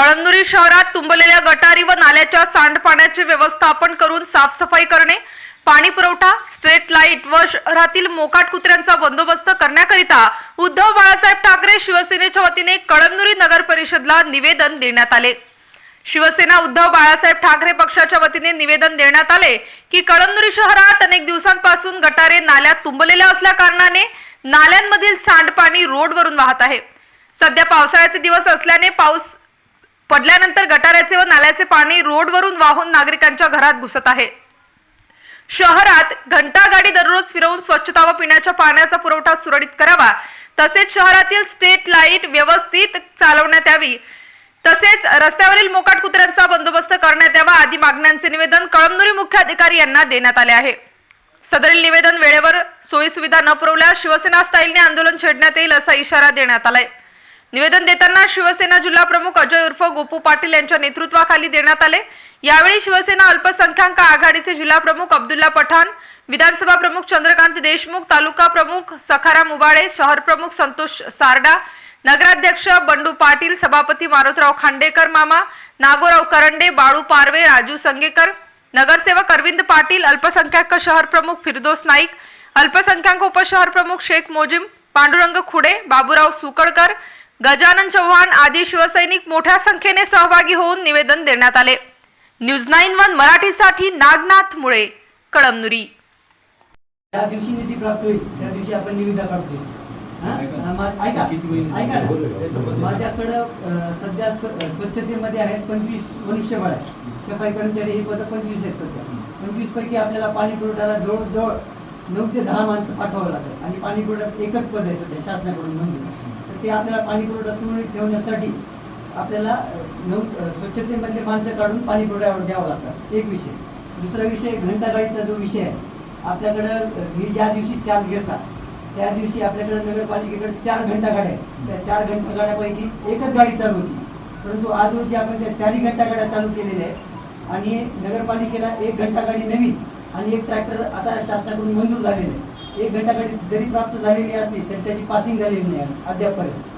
कळमनुरी शहरात तुंबलेल्या गटारी व नाल्याच्या सांडपाण्याचे व्यवस्थापन करून साफसफाई करणे पाणी पुरवठा स्ट्रीट लाइट व शहरातील मोकाट कुत्र्यांचा बंदोबस्त करण्याकरिता उद्धव बाळासाहेब ठाकरे शिवसेनेच्या वतीने कळमनुरी नगर परिषदला निवेदन देण्यात आले. शिवसेना उद्धव बाळासाहेब ठाकरे पक्षाच्या वतीने निवेदन देण्यात आले की कळमनुरी शहरात अनेक दिवसांपासून गटारे नाल्यात तुंबलेल्या असल्या कारणाने नाल्यांमधील सांडपाणी रोडवरून वाहत आहे. सध्या पावसाळ्याचे दिवस असल्याने पाऊस पडल्यानंतर गटाराचे व नाल्याचे पाणी रोडवरून वाहून नागरिकांच्या घरात घुसत आहे. शहरात घंटागाडी दररोज फिरवून स्वच्छता व पिण्याच्या पाण्याचा पुरवठा सुरळीत करावा तसेच शहरातील स्ट्रीट लाइट व्यवस्थित चालवण्यात यावी तसेच रस्त्यावरील मोकाट कुत्र्यांचा बंदोबस्त करण्यात यावा आदी मागण्यांचे निवेदन कळमनुरी मुख्य अधिकारी यांना देण्यात आले आहे. सदरील निवेदन वेळेवर सोयी सुविधा न पुरवल्यास शिवसेना स्टाईलने आंदोलन छेडण्यात येईल असा इशारा देण्यात आलाय. निवेदन देताना शिवसेना जिल्हा प्रमुख अजय उर्फ गोपू पाटील यांच्या नेतृत्वाखाली देण्यात आले. यावेळी शिवसेना अल्पसंख्याक आघाडीचे जिल्हा प्रमुख अब्दुल्ला पठाण विधानसभा प्रमुख चंद्रकांत देशमुख तालुका प्रमुख सखाराम उबाळे शहर प्रमुख संतोष सारडा नगराध्यक्ष बंडू पाटील सभापती मारुतराव खांडेकर मामा नागोराव करंडे बाळू पारवे राजू संगेकर नगरसेवक अरविंद पाटील अल्पसंख्याक शहर प्रमुख फिरदोस नाईक अल्पसंख्याक उपशहर प्रमुख शेख मोजिम पांडुरंग खुडे बाबूराव सुकडकर गजानन चव्हाण आदी शिवसैनिक मोठ्या संख्येने सहभागी होऊन निवेदन देण्यात आले. न्यूज नाईन वन मराठीसाठी नागनाथ मुळे कळमनुरी. ज्या दिवशी निधी प्राप्त होईल त्या दिवशी आपण निविदा काढतोय. हा? हा, मा- ऐका ऐका माझ्याकडं सध्या स्वच्छतेमध्ये आहेत पंचवीस मनुष्यबळ आहे सफाई कर्मचारी ही पदं पंचवीस आहेत सध्या. पंचवीस पैकी आपल्याला पाणी पुरवठ्याला जवळजवळ नऊ ते दहा माणसं पाठवावं लागेल. आणि पाणी पुरवठ्यात एकच पद आहे सध्या शासनाकडून मंजूर तर ते आपल्याला पाणी पुरवठा सुरळीत ठेवण्यासाठी आपल्याला नऊ स्वच्छतेमधले माणसं काढून पाणी पुरवठ्यावर द्यावं लागतं. एक विषय. दुसरा विषय घंटागाडीचा जो विषय आहे आपल्याकडं मी ज्या दिवशी चार्ज घेतला त्या दिवशी आपल्याकडे नगरपालिकेकडे चार घंटा गाड्या आहेत. त्या चार घंटा गाड्यापैकी एकच गाडी चालू होती. परंतु आज रोजी आपण त्या चारही घंटा गाड्या चालू केलेल्या आहेत. आणि नगरपालिकेला एक घंटा गाडी नवीन आणि एक ट्रॅक्टर आता शासनाकडून मंजूर झालेलं आहे. एक घंटा जरी प्राप्त झालेली असली तरी त्याची पासिंग झालेली नाही अद्यापपर्यंत